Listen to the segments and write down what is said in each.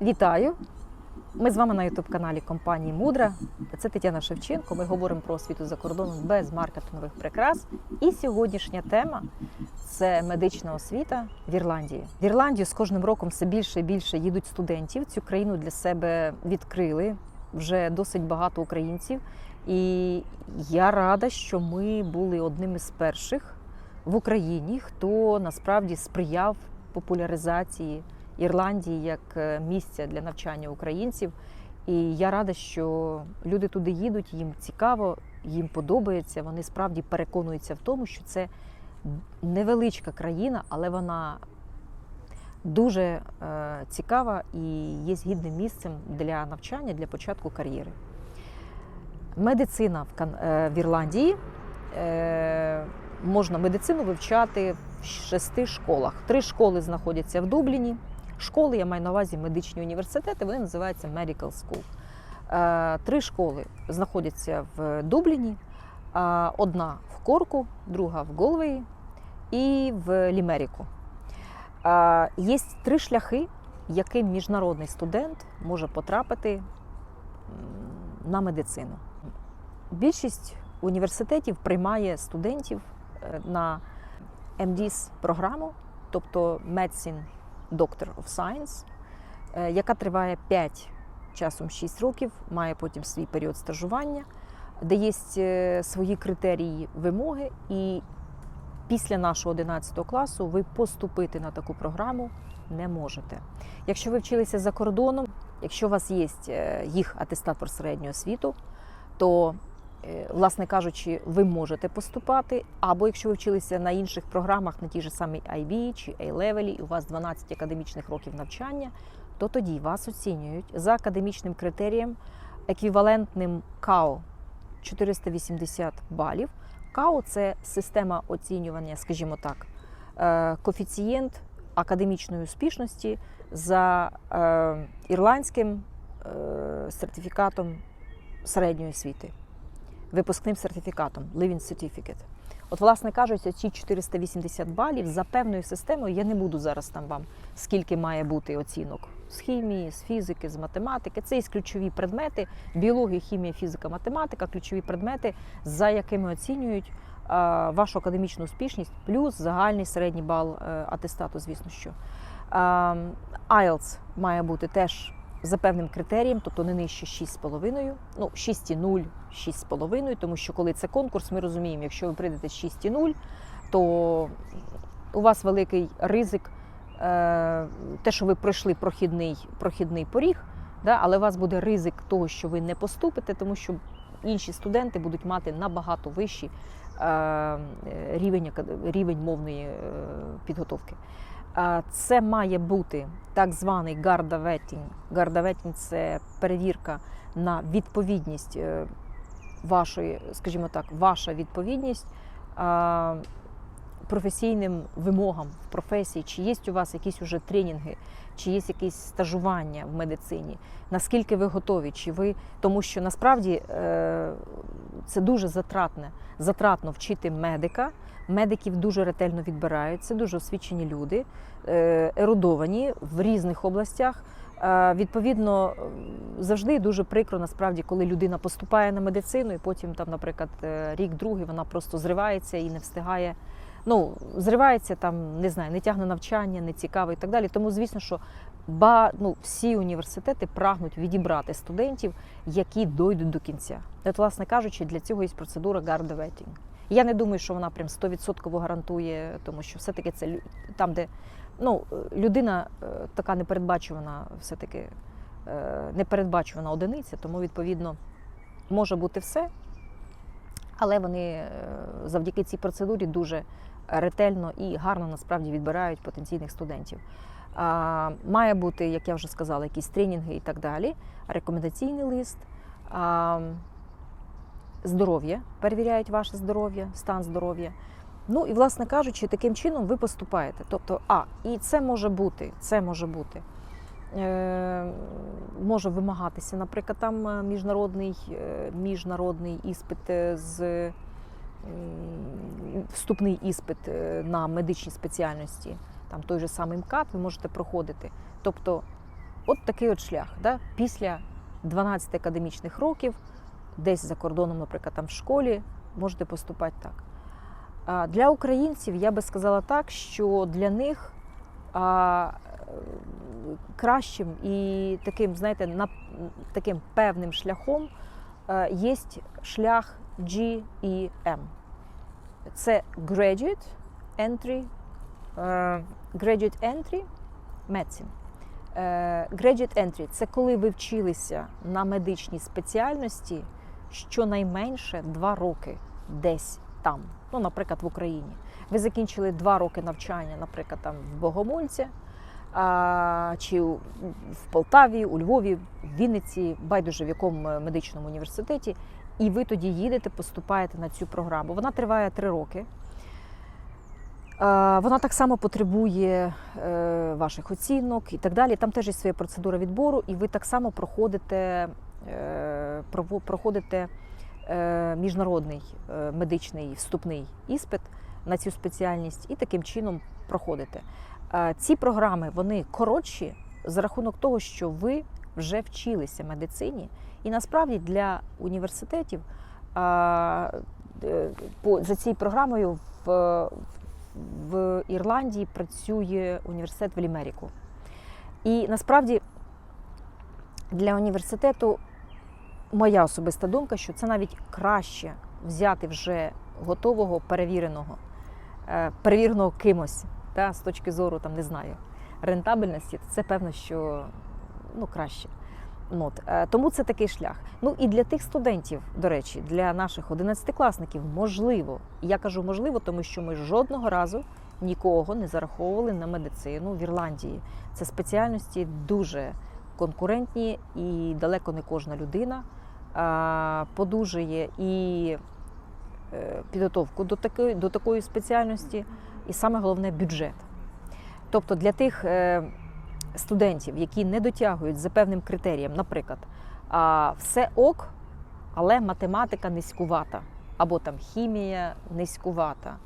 Вітаю! Ми з вами на ютуб-каналі компанії Мудра. Це Тетяна Шевченко. Ми говоримо про освіту за кордоном без маркетингових прикрас. І сьогоднішня тема це медична освіта в Ірландії. В Ірландію з кожним роком все більше і більше їдуть студентів. Цю країну для себе відкрили вже досить багато українців. І я рада, що ми були одним із перших в Україні, хто насправді сприяв популяризації Ірландії як е, місця для навчання українців. І я рада, що люди туди їдуть, їм цікаво, їм подобається. Вони справді переконуються в тому, що це невеличка країна, але вона дуже е, цікава і є гідним місцем для навчання, для початку кар'єри. Медицина в, е, в Ірландії. Е, можна медицину вивчати в шести школах. Три школи знаходяться в Дубліні. Школи, я маю на увазі медичні університети, вони називаються Medical School. Е, Три школи знаходяться в Дубліні, одна в Корку, друга в Голвеї і в Лімеріку. Е, Є три шляхи, яким міжнародний студент може потрапити на медицину. Більшість університетів приймає студентів е, на MDiS програму, тобто Medicine Doctor of Science, е, яка триває 5 часом 6 років, має потім свій період стажування, де є свої критерії вимоги, і після нашого 11 класу ви поступити на таку програму не можете. Якщо ви вчилися за кордоном, якщо у вас є е, їх атестат про середню освіту, то Власне кажучи, ви можете поступати, або якщо ви вчилися на інших програмах, на тій ж самій IB чи A-Level, і у вас 12 академічних років навчання, то тоді вас оцінюють за академічним критерієм, еквівалентним КАО 480 балів. КАО це система оцінювання, скажімо так, е, коефіцієнт академічної успішності за е, ірландським е, сертифікатом середньої освіти випускним сертифікатом Living Certificate. От, власне кажучи, ці 480 балів за певною системою я не буду зараз там вам скільки має бути оцінок з хімії, з фізики, з математики. Це є ключові предмети: біологія, хімія, фізика, математика, ключові предмети, за якими оцінюють вашу академічну успішність, плюс загальний середній бал е, атестату, звісно що. IELTS має бути теж за певним критерієм, тобто не нижче 6,5, ну 6,0, 6,5, тому що коли це конкурс, ми розуміємо, якщо ви прийдете з 6,0, то у вас великий ризик, е, те, що ви пройшли прохідний, прохідний поріг, да, але у вас буде ризик того, що ви не поступите, тому що інші студенти будуть мати набагато вищий е, рівень, рівень мовної е, підготовки. Це має бути так званий гардаветінь. Гардаветінь – це перевірка на відповідність е, вашої, скажімо так, ваша відповідність професійним вимогам в професії, чи є у вас якісь уже тренінги, чи є якісь стажування в медицині, наскільки ви готові, чи ви тому, що насправді е, це дуже затратне, затратно вчити медика. Медиків дуже ретельно відбирають, це дуже освічені люди, е, ерудовані в різних областях. Е, Відповідно, завжди дуже прикро, насправді, коли людина поступає на медицину, і потім, там, наприклад, рік-другий вона просто зривається і не встигає. Ну, зривається там, не знаю, не тягне навчання, не цікаво і так далі. Тому, звісно, що ба, ну, всі університети прагнуть відібрати студентів, які дойдуть до кінця. От, власне кажучи, для цього є процедура гардаветінг. Я не думаю, що вона прям 100% гарантує, тому що все-таки це там, де ну, людина е, така непередбачувана, все-таки е, непередбачувана одиниця, тому відповідно може бути все. Але вони е, завдяки цій процедурі дуже ретельно і гарно насправді відбирають потенційних студентів. Має бути, як я вже сказала, якісь тренінги і так далі, рекомендаційний лист. Здоров'я, перевіряють ваше здоров'я, стан здоров'я. Ну і, власне кажучи, таким чином ви поступаєте. Тобто, а, і це може бути, це може бути. Е, може вимагатися, наприклад, там е, міжнародний, е, міжнародний іспит е, з вступний іспит е, на медичні спеціальності, там той же самий МКАТ ви можете проходити. Тобто от такий от шлях. Да? Після 12 академічних років, десь за кордоном, наприклад, там в школі, можете поступати так. Для українців я би сказала так, що для них а, кращим і таким, знаєте, на, таким певним шляхом е, є шлях GEM. Це Graduate Entry, е, Graduate Entry Medicine. Е, Graduate Entry – це коли ви вчилися на медичній спеціальності щонайменше два роки десь там, ну, наприклад, в Україні. Ви закінчили два роки навчання, наприклад, там в Богомольці, а, чи в Полтаві, у Львові, в Вінниці, байдуже в якому е, медичному університеті, і ви тоді їдете, поступаєте на цю програму. Вона триває три роки. Е, Вона так само потребує е, ваших оцінок і так далі. Там теж є своя процедура відбору, і ви так само проходите, е, проходите міжнародний медичний вступний іспит на цю спеціальність і таким чином проходите. Ці програми вони коротші за рахунок того, що ви вже вчилися медицині, і насправді для університетів е, по за цією програмою в, в Ірландії працює університет в Лімеріку. І насправді для університету моя особиста думка, що це навіть краще взяти вже готового, перевіреного, е, перевіреного кимось, та, з точки зору, там, не знаю, рентабельності, це певно, що ну, краще. Ну, От. е, Тому це такий шлях. Ну і для тих студентів, до речі, для наших одинадцятикласників можливо. Я кажу можливо, тому що ми жодного разу нікого не зараховували на медицину в Ірландії. Це спеціальності дуже конкурентні і далеко не кожна людина подужує і е, підготовку до такої, до такої спеціальності, і саме головне бюджет. Тобто для тих е, студентів, які не дотягують за певним критерієм, наприклад, все ок, але математика низькувата, або там хімія низькувата,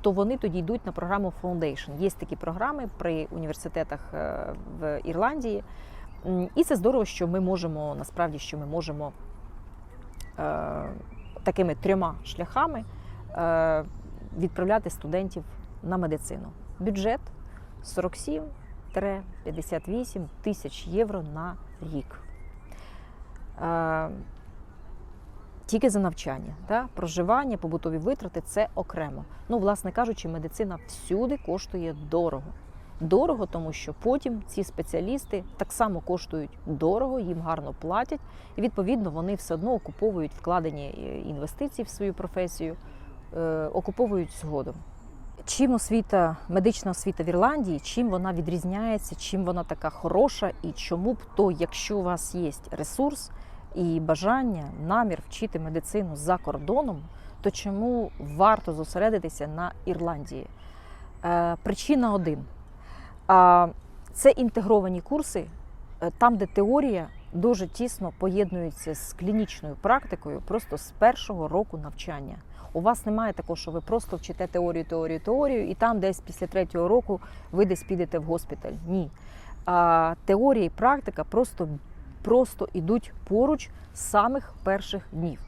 то вони тоді йдуть на програму Foundation. Є такі програми при університетах е, в Ірландії. І це здорово, що ми можемо насправді, що ми можемо е, такими трьома шляхами е, відправляти студентів на медицину. Бюджет 47-58 тисяч євро на рік. Е, Тільки за навчання, да? проживання, побутові витрати це окремо. Ну, власне кажучи, медицина всюди коштує дорого. Дорого, тому що потім ці спеціалісти так само коштують дорого, їм гарно платять, і відповідно вони все одно окуповують вкладені е, інвестиції в свою професію, е, окуповують згодом. Чим освіта, медична освіта в Ірландії, чим вона відрізняється, чим вона така хороша, і чому б то, якщо у вас є ресурс і бажання, намір вчити медицину за кордоном, то чому варто зосередитися на Ірландії? Е, причина один. Це інтегровані курси, е, там, де теорія дуже тісно поєднується з клінічною практикою просто з першого року навчання. У вас немає такого, що ви просто вчите теорію, теорію, теорію, і там десь після третього року ви десь підете в госпіталь. Ні. А, теорія і практика просто, просто йдуть поруч з самих перших днів.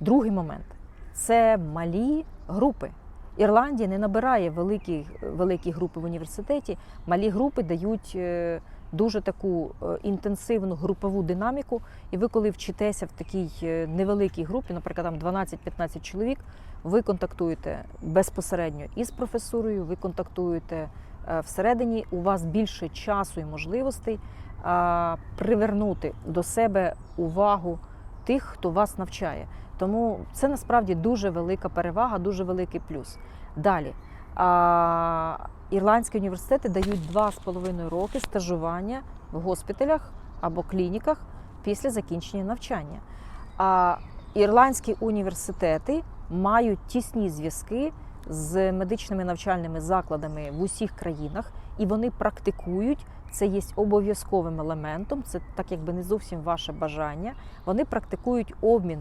Другий момент це малі групи. Ірландія не набирає великі, великі групи в університеті. Малі групи дають е, дуже таку е, інтенсивну групову динаміку. І ви, коли вчитеся в такій е, невеликій групі, наприклад, там 12-15 чоловік, ви контактуєте безпосередньо із професурою, ви контактуєте е, всередині. У вас більше часу і можливостей а, привернути до себе увагу тих, хто вас навчає. Тому це насправді дуже велика перевага, дуже великий плюс. Далі. Ірландські університети дають 2,5 роки стажування в госпіталях або клініках після закінчення навчання. А ірландські університети мають тісні зв'язки з медичними навчальними закладами в усіх країнах, і вони практикують. Це є обов'язковим елементом, це так якби не зовсім ваше бажання. Вони практикують обмін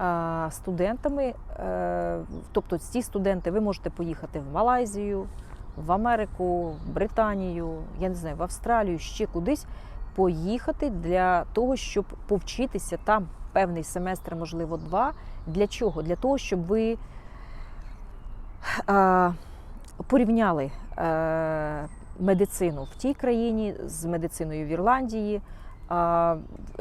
е, студентами. е, Тобто, ці студенти ви можете поїхати в Малайзію, в Америку, в Британію, я не знаю, в Австралію, ще кудись поїхати для того, щоб повчитися там певний семестр, можливо, два. Для чого? Для того, щоб ви порівняли е, медицину в тій країні з медициною в Ірландії.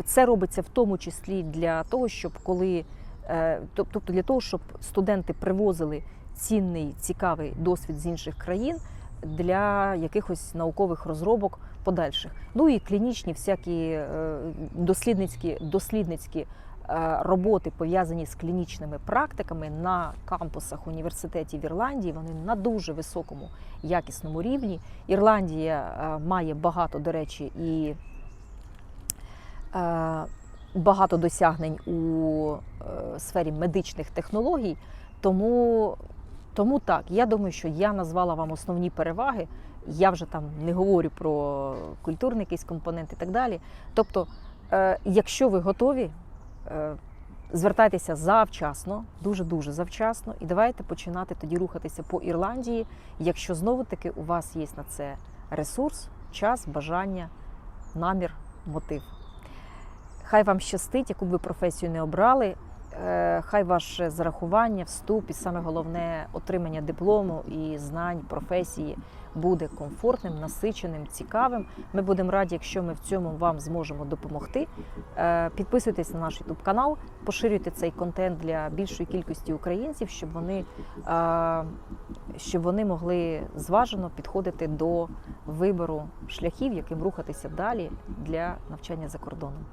Це робиться в тому числі для того, щоб коли е, тобто для того, щоб студенти привозили цінний, цікавий досвід з інших країн для якихось наукових розробок подальших. Ну і клінічні всякі е, дослідницькі, дослідницькі е, роботи, пов'язані з клінічними практиками на кампусах університетів Ірландії, вони на дуже високому якісному рівні. Ірландія е, має багато, до речі, і багато досягнень у сфері медичних технологій. Тому, тому так, я думаю, що я назвала вам основні переваги. Я вже там не говорю про культурний якийсь компонент і так далі. Тобто, е, якщо ви готові, е, звертайтеся завчасно, дуже дуже завчасно, і давайте починати тоді рухатися по Ірландії, якщо знову таки у вас є на це ресурс, час, бажання, намір, мотив. Хай вам щастить, яку б ви професію не обрали. Е, Хай ваше зарахування, вступ і саме головне отримання диплому і знань професії буде комфортним, насиченим, цікавим. Ми будемо раді, якщо ми в цьому вам зможемо допомогти. Е, Підписуйтесь на наш YouTube канал, поширюйте цей контент для більшої кількості українців, щоб вони, е, щоб вони могли зважено підходити до вибору шляхів, яким рухатися далі для навчання за кордоном.